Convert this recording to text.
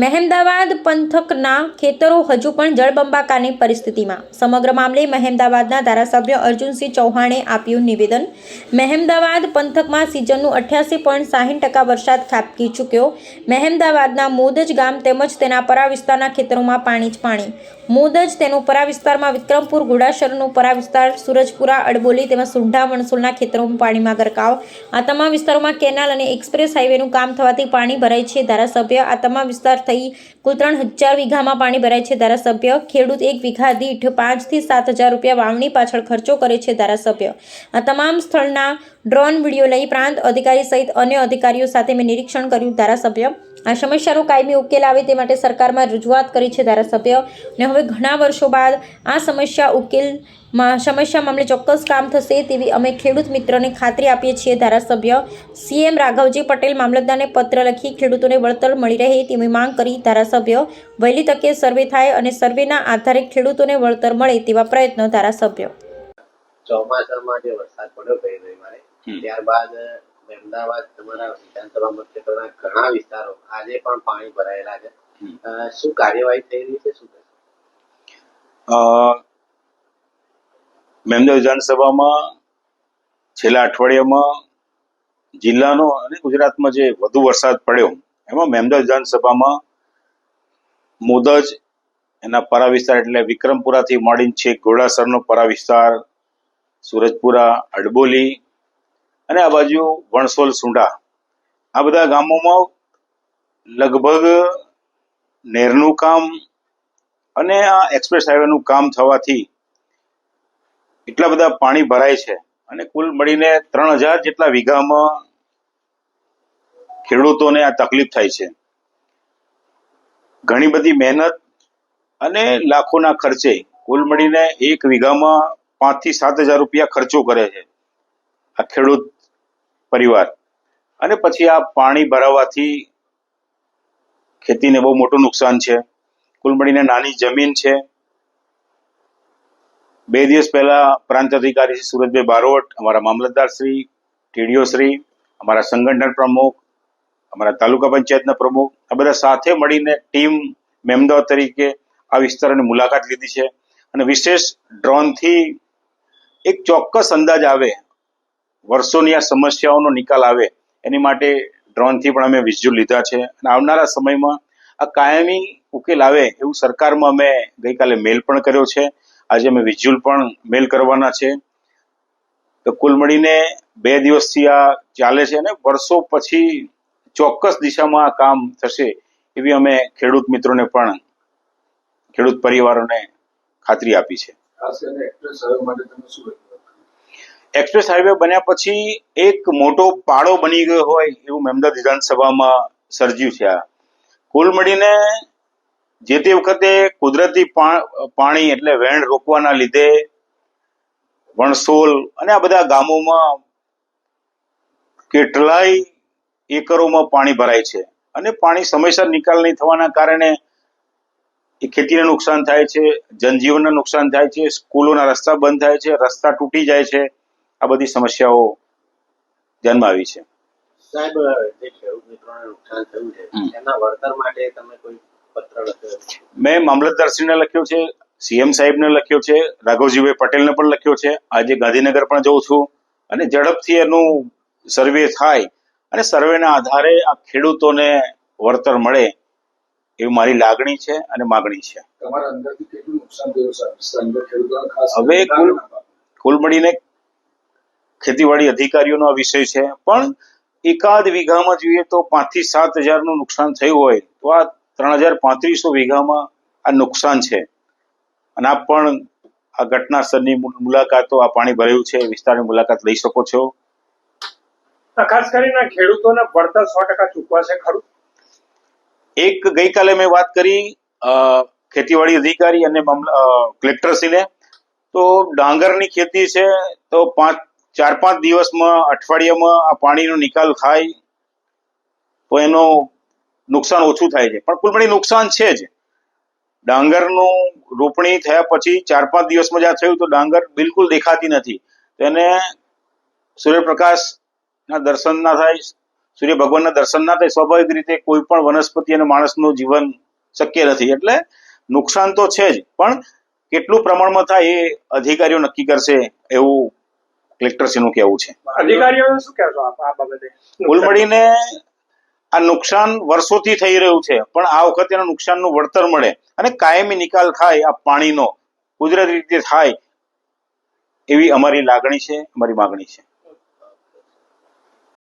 મહેમદાવાદ પંથકના ખેતરો હજુ પણ જળબંબાકારની પરિસ્થિતિમાં. સમગ્ર મામલે મહેમદાવાદના ધારાસભ્ય અર્જુનસિંહ ચૌહાણે આપ્યું નિવેદન. મહેમદાવાદ પંથકમાં સિઝનનું અઠ્યાસી પોઈન્ટ સાહીઠ ટકા વરસાદ ખાબકી ચૂક્યો. મહેમદાવાદના મોદજ ગામ તેમજ તેના પરા વિસ્તારના ખેતરોમાં પાણી જ પાણી. મોદજ તેનું પરા વિસ્તારમાં વિક્રમપુર ઘોડાસરનું પરા વિસ્તાર સૂરજપુરા, અડબોલી તેમજ સુંઢા વણસુલના ખેતરોમાં પાણીમાં ગરકાવ. આ તમામ વિસ્તારોમાં કેનાલ અને એક્સપ્રેસ હાઈવેનું કામ થવાથી પાણી ભરાય છે. ધારાસભ્ય, આ તમામ વિસ્તાર થઈ કુલ ત્રણ હજાર વીઘામાં પાણી ભરાય છે. ધારાસભ્ય, ખેડૂત એક વીઘા દીઠ પાંચથી સાત હજાર રૂપિયા વાવણી પાછળ ખર્ચો કરે છે ધારાસભ્ય. આ તમામ સ્થળના ડ્રોન વીડિયો લઈ પ્રાંત અધિકારી સહિત અન્ય અધિકારીઓ સાથે મેં નિરીક્ષણ કર્યું. ધારાસભ્ય આ સમસ્યાનો કાયમી ઉકેલ આવે તે માટે સરકારમાં રજૂઆત કરી છે ધારાસભ્ય. અને હવે ઘણા વર્ષો બાદ આ સમસ્યા ઉકેલમાં સમસ્યા મામલે ચોક્કસ કામ થશે તેવી અમે ખેડૂત મિત્રોને ખાતરી આપીએ છીએ ધારાસભ્ય. સીએમ રાઘવજી પટેલ મામલતદારને પત્ર લખી ખેડૂતોને વળતર મળી રહે તેવી માંગ કરી ધારાસભ્ય. વહેલી તકે સર્વે થાય અને સર્વેના આધારે ખેડૂતોને વળતર મળે તેવા પ્રયત્નો ધારાસભ્ય. ચોમાસામાં જે વરસાદ પડ્યો ગઈ રવિવારે ત્યારબાદ અમદાવાદ તમારા વિધાનસભા મતક્ષેત્રના ઘણા વિસ્તારો આજે પણ પાણી ભરાયેલા છે. શું કાર્યવાહી થઈ રહી છે? શું મેમદેવ વિધાનસભામાં છેલ્લા અઠવાડિયામાં જિલ્લાનો અને ગુજરાતમાં જે વધુ વરસાદ પડ્યો એમાં મેમદેવ વિધાનસભામાં મોદજ એના પરા વિસ્તાર એટલે વિક્રમપુરાથી માંડીને છેક ઘોડાસરનો પરા વિસ્તાર સુરજપુરા અડબોલી અને આ બાજુ વણસોલ સુંડા. આ બધા ગામોમાં લગભગ નેરનું કામ અને આ એક્સપ્રેસ હાઈવેનું કામ થવાથી એટલા બધા પાણી ભરાય છે અને કુલ મળીને ત્રણ હજાર જેટલા વીઘામાં ખેડૂતોને આ તકલીફ થાય છે. ઘણી બધી મહેનત અને લાખોના ખર્ચે કુલ મળીને એક વીઘામાં પાંચથી સાત હજાર રૂપિયા ખર્ચો કરે છે. આ ખેડૂત પરિવાર. અને પછી આ પાણી ભરાવાથી ખેતીને બહુ મોટું નુકસાન છે. કુલ મળીને નાની જમીન છે. બે દિવસ પહેલા પ્રાંત અધિકારી શ્રી સુરજભાઈ બારોટ, અમારા મામલતદાર શ્રી, ટીડીઓ શ્રી, અમારા સંગઠન પ્રમુખ, અમારા તાલુકા પંચાયતના પ્રમુખ, આ બધા સાથે મળીને ટીમ મેમદાવ તરીકે આ વિસ્તારોની મુલાકાત લીધી છે. અને વિશેષ ડ્રોનથી એક ચોક્કસ અંદાજ આવે વર્ષોની આ સમસ્યાઓનો નિકાલ આવે, એની માટે ડ્રોનથી પણ અમે વિઝ્યુઅલ લીધા છે. અને આવનારા સમયમાં આ કાયમી ઉકેલ આવે એવું સરકારમાં અમે ગઈકાલે મેલ પણ કર્યો છે. આજે અમે વિઝ્યુઅલ પણ મેલ કરવાના છે. તો કુલ મળીને બે દિવસથી આ ચાલે છે અને વર્ષો પછી ચોક્કસ દિશામાં આ કામ થશે એવી અમે ખેડૂત મિત્રોને પણ, ખેડૂત પરિવારોને ખાતરી આપી છે. ખાસ કરીને એક્ટ્રેસ માટે તમે શું? એક્સપ્રેસ હાઈવે બન્યા પછી એક મોટો પાડો બની ગયો હોય એવું મેમદાદ વિધાનસભામાં સર્જ્યું છે આ. કુલ મળીને જે તે વખતે કુદરતી પાણી એટલે વેણ રોકવાના લીધે વણસોલ અને આ બધા ગામોમાં કેટલાય એકરોમાં પાણી ભરાય છે અને પાણી સમયસર નિકાલ નહીં થવાના કારણે એ ખેતીને નુકસાન થાય છે, જનજીવનને નુકસાન થાય છે, સ્કૂલોના રસ્તા બંધ થાય છે, રસ્તા તૂટી જાય છે આ બધી સમસ્યાઓ ધ્યાનમાં આવી છે. સાહેબ જે ખેડૂત મિત્રોને નુકસાન થયું છે એના વળતર માટે તમે કોઈ પત્ર લખ્યો મેં મામલતદારશ્રીને લખ્યો છે સીએમ સાહેબને લખ્યો છે રાઘવજીભાઈ પટેલને પણ લખ્યો છે આજે ગાંધીનગર પણ જઉં છું. અને ઝડપથી એનું સર્વે થાય અને સર્વેના આધારે આ ખેડૂતોને વળતર મળે એવી મારી લાગણી છે અને માગણી છે. તમારા અંદરથી કેટલું નુકસાન થયું છે? આ વિસ્તાર અંદર ખેડૂતોને ખાસ હવે કુલ કુલ મળીને ખેતીવાડી અધિકારીઓનો આ વિષય છે. પણ એકાદ વીઘામાં જોઈએ તો પાંચથી સાત હજારનું નુકસાન થયું હોય તો આ ત્રણ હજાર પાંત્રીસો વીઘામાં આ નુકસાન છે. અને આપ પણ આ ઘટના સ્થળની મુલાકાતો આ પાણી ભરાયું છે. વિસ્તારની મુલાકાત લઈ શકો છો. ખાસ કરીને ખેડૂતોને વળતર સો ટકા ચૂકવાશે ખરું? એક ગઈકાલે મેં વાત કરી ખેતીવાડી અધિકારી અને કલેક્ટરશ્રીને. તો ડાંગરની ખેતી છે તો પાંચ ચાર પાંચ દિવસમાં અઠવાડિયામાં આ પાણીનો નિકાલ થાય, તો એનું નુકસાન ઓછું થાય છે. પણ કુલપણી નુકસાન છે જ. ડાંગરનું રોપણી થયા પછી ચાર પાંચ દિવસમાં જ્યાં થયું તો ડાંગર બિલકુલ દેખાતી નથી. તો એને સૂર્યપ્રકાશના દર્શન ના થાય સૂર્ય ભગવાનના દર્શન ના થાય, સ્વાભાવિક રીતે કોઈ પણ વનસ્પતિ અને માણસનું જીવન શક્ય નથી. એટલે નુકસાન તો છે જ, પણ કેટલું પ્રમાણમાં થાય એ અધિકારીઓ નક્કી કરશે એવું કલેક્ટરશ્રીનું કહેવું છે. અધિકારીઓને શું કહેશો આપ આ બાબતે? કુલ મળીને આ નુકસાન વર્ષોથી થઈ રહ્યું છે પણ આ વખતે એના નુકસાનનું વળતર મળે અને કાયમી નિકાલ થાય આ પાણીનો કુદરતી રીતે થાય એવી અમારી લાગણી છે અમારી માગણી છે.